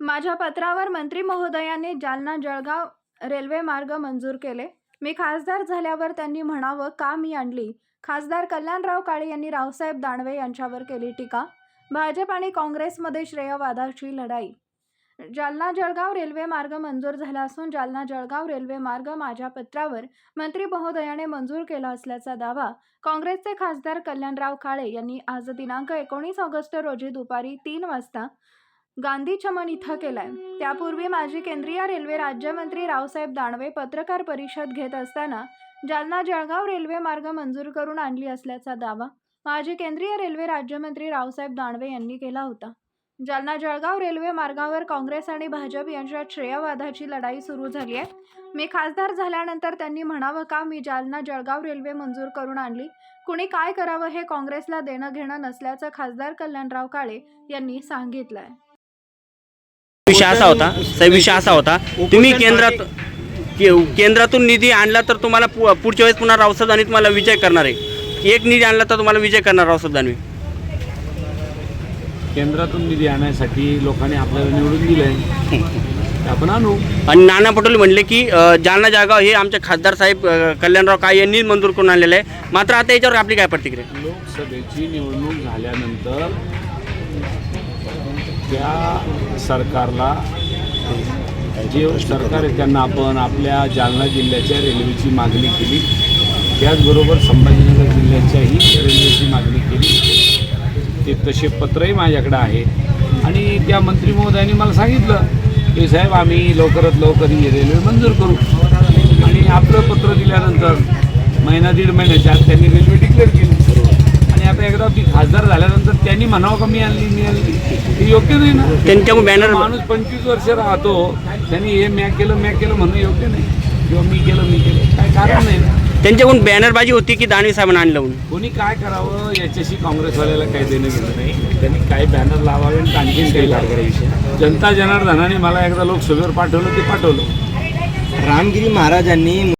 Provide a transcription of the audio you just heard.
माझ्या पत्रावर मंत्री महोदयांनी जालना जळगाव रेल्वे मार्ग मंजूर केले. मी खासदार झाल्यावर त्यांनी म्हणावं का मी आणली? खासदार कल्याणराव काळे यांनी रावसाहेब दानवे यांच्यावर केली टीका. भाजप आणि काँग्रेसमध्ये श्रेयवादाची लढाई. जालना जळगाव रेल्वे मार्ग मंजूर झाला असून जालना जळगाव रेल्वे मार्ग माझ्या पत्रावर मंत्री महोदयाने मंजूर केला असल्याचा दावा काँग्रेसचे खासदार कल्याणराव काळे यांनी आज दिनांक एकोणीस ऑगस्ट रोजी दुपारी तीन वाजता गांधी चमन इथं केलाय. त्यापूर्वी माजी केंद्रीय रेल्वे राज्यमंत्री रावसाहेब दानवे पत्रकार परिषद घेत असताना जालना जळगाव रेल्वे मार्ग मंजूर करून आणली असल्याचा दावा माजी केंद्रीय रेल्वे राज्यमंत्री रावसाहेब दानवे यांनी केला होता. जालना जळगाव रेल्वे मार्गावर काँग्रेस आणि भाजप यांच्या श्रेयवादाची लढाई सुरू झाली आहे. मी खासदार झाल्यानंतर त्यांनी म्हणावं का मी जालना जळगाव रेल्वे मंजूर करून आणली? कुणी काय करावं हे काँग्रेसला देणं घेणं नसल्याचं खासदार कल्याणराव काळे यांनी सांगितलं आहे विषय असा होता साहेब विषय असा होता. तुम्ही केंद्रात के- केंद्रातून निधी आणला तर तुम्हाला पु- पुढच्या वेळेस पुन्हा रावसाहेब दानवे तुम्हाला विजय करणार आहे. एक निधी आणला तर तुम्हाला विजय करणार रावसाहेब दानवे केंद्रातून निधी आणण्यासाठी लोकांनी आपल्याला निवडून दिलंय. आपण आणू. आणि नाना पटोले म्हणले की अ, जालना जळगाव हे आमचे खासदार साहेब अ, कल्याणराव काळे यांनी मंजूर करून आणलेलं आहे. मात्र आता याच्यावर आपली काय प्रतिक्रिया लोकसभेची निवडणूक झाल्यानंतर त्या सरकारला जे सरकार आहे त्यांना आपण आपल्या जालना जिल्ह्याच्या रेल्वेची मागणी केली. त्याचबरोबर संभाजीनगर जिल्ह्याच्याही रेल्वेची मागणी केली. ते तसे पत्रही माझ्याकडे आहे. आणि त्या मंत्री महोदयांनी मला सांगितलं की साहेब आम्ही लवकरात लवकर ही रेल्वे मंजूर करू. आणि आपलं पत्र दिल्यानंतर महिना दीड महिन्याच्या आत त्यांनी रेल्वे डिक्लेअर केली आणि आता एकदा ती खासदार झाल्यानंतर त्यांनी म्हणावं का मी आणली मी आणली हे योग्य नाही ना. त्यांच्याकडून बॅनर माणूस पंचवीस वर्ष राहतो. त्यांनी हे म्या केलं म्या केलं म्हणणं योग्य नाही. किंवा मी केलं मी केलं. काय कारण नाही ना. त्यांच्याकडून बॅनरबाजी होती की दानवे साहेबांना आणलं म्हणून? कोणी काय करावं याच्याशी काँग्रेसवाल्याला काही देणं घेणं नाही. त्यांनी काही बॅनर लावावे आणि आणखीन काही लावावे जनता जनार्दनाने मला एकदा लोकसभेवर पाठवलं ते पाठवलं. रामगिरी महाराजांनी